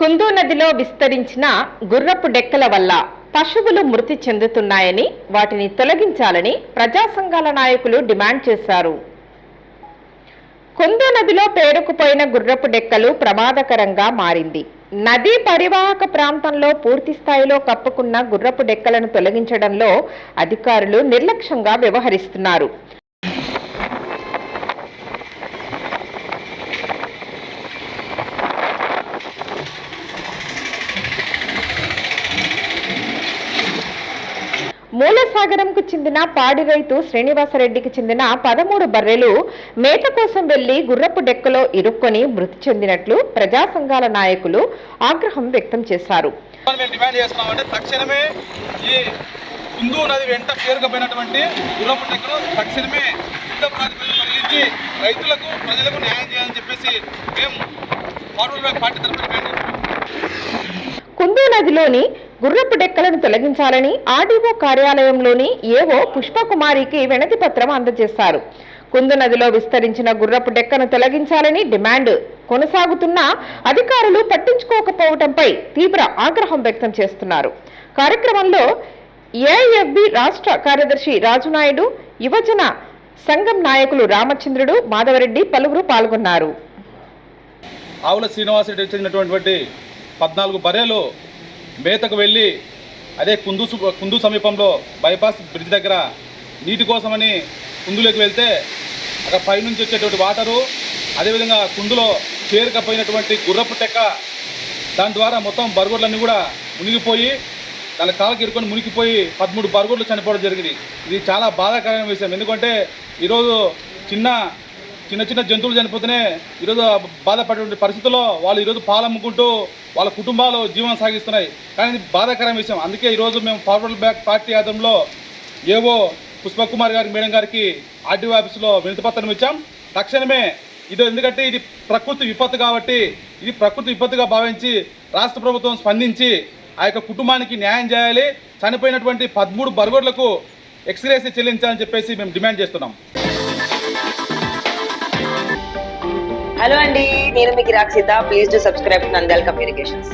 కుందు నదిలో విస్తరించిన గుర్రపు డెక్కల వల్ల పశువులు మృతి చెందుతున్నాయని వాటిని తొలగించాలని ప్రజా సంఘాల నాయకులు డిమాండ్ చేశారు. కుందు నదిలో పేరుకుపోయిన గుర్రపు డెక్కలు ప్రమాదకరంగా మారింది. నదీ పరివాహక ప్రాంతంలో పూర్తి స్థాయిలో కప్పుకున్న గుర్రపు డెక్కలను తొలగించడంలో అధికారులు నిర్లక్ష్యంగా వ్యవహరిస్తున్నారు. మూలసాగరంకు చెందిన పాడి రైతు శ్రీనివాసరెడ్డికి చెందిన పదమూడు బర్రెలు మేత కోసం వెళ్ళి గుర్రపు డెక్కలో ఇరుక్కొని మృతి చెందినట్లు ప్రజా సంఘాల నాయకులు ఆగ్రహం వ్యక్తం చేశారు. తక్షణమే ఈ హిందూ నది వెంట పేరుకపోయినటువంటి గుర్రపు టెక్కను తక్షణమే యుద్ధ ప్రాతిపదికన రైతులకు ప్రజలకు న్యాయం చేయాలని చెప్పేసి మేము ఫార్వర్డ్ పార్టీ తరఫున కుందు నదిలోని గుర్రపు డెక్కలను తొలగించాలని ఆర్డీఓ కార్యాలయంలోని ఏవో పుష్పకుమారికి వినతి పత్రం అందజేశారు. కుందు నదిలో విస్తరించిన గుర్రపు డెక్కను తొలగించాలని డిమాండ్. కొనసాగుతున్నా అధికారులు పట్టించుకోకపోవడంపై తీవ్ర ఆగ్రహం వ్యక్తం చేస్తున్నారు. కార్యక్రమంలో ఏఎఫ్బి రాష్ట్ర కార్యదర్శి రాజునాయుడు యువజన సంఘం నాయకులు రామచంద్రుడు మాధవరెడ్డి పలువురు పాల్గొన్నారు. ఆవుల శ్రీనివాసరెడ్డి చెందినటువంటి పద్నాలుగు బర్రెలు మేతకు వెళ్ళి అదే కుందు కుందు సమీపంలో బైపాస్ బ్రిడ్జ్ దగ్గర నీటి కోసమని కుందులోకి వెళ్తే అక్కడ పైనుంచి వచ్చేటువంటి వాటరు అదేవిధంగా కుందులో చేరుకపోయినటువంటి గుర్రపు టెక్క దాని ద్వారా మొత్తం బరుగుడ్లన్నీ కూడా మునిగిపోయి దాని కాళ్ళకి ఇరుకొని మునిగిపోయి పదమూడు బరుగుడ్లు చనిపోవడం జరిగింది. ఇది చాలా బాధాకరమైన విషయం. ఎందుకంటే ఈరోజు చిన్న చిన్న చిన్న జంతువులు చనిపోతేనే ఈరోజు బాధపడేటువంటి పరిస్థితుల్లో వాళ్ళు ఈరోజు పాలమ్ముకుంటూ వాళ్ళ కుటుంబాలు జీవనం సాగిస్తున్నాయి. కానీ ఇది బాధాకరమైన విషయం. అందుకే ఈరోజు మేము ఫార్వర్డ్ బ్యాక్ పార్టీ ఆధ్వర్యంలో ఏవో పుష్పకుమార్ గారి మేడం గారికి ఆర్టీఓ ఆఫీసులో వినతిపత్రం ఇచ్చాం. తక్షణమే ఇది ఎందుకంటే ఇది ప్రకృతి విపత్తు కాబట్టి ఇది ప్రకృతి విపత్తుగా భావించి రాష్ట్ర ప్రభుత్వం స్పందించి ఆ యొక్క కుటుంబానికి న్యాయం చేయాలి. చనిపోయినటువంటి పదమూడు బర్గోడ్లకు ఎక్స్రేస్ చెల్లించాలని చెప్పేసి మేము డిమాండ్ చేస్తున్నాం. హలో అండి. నేను మీ Kirak Seetha please to subscribe Nandal communications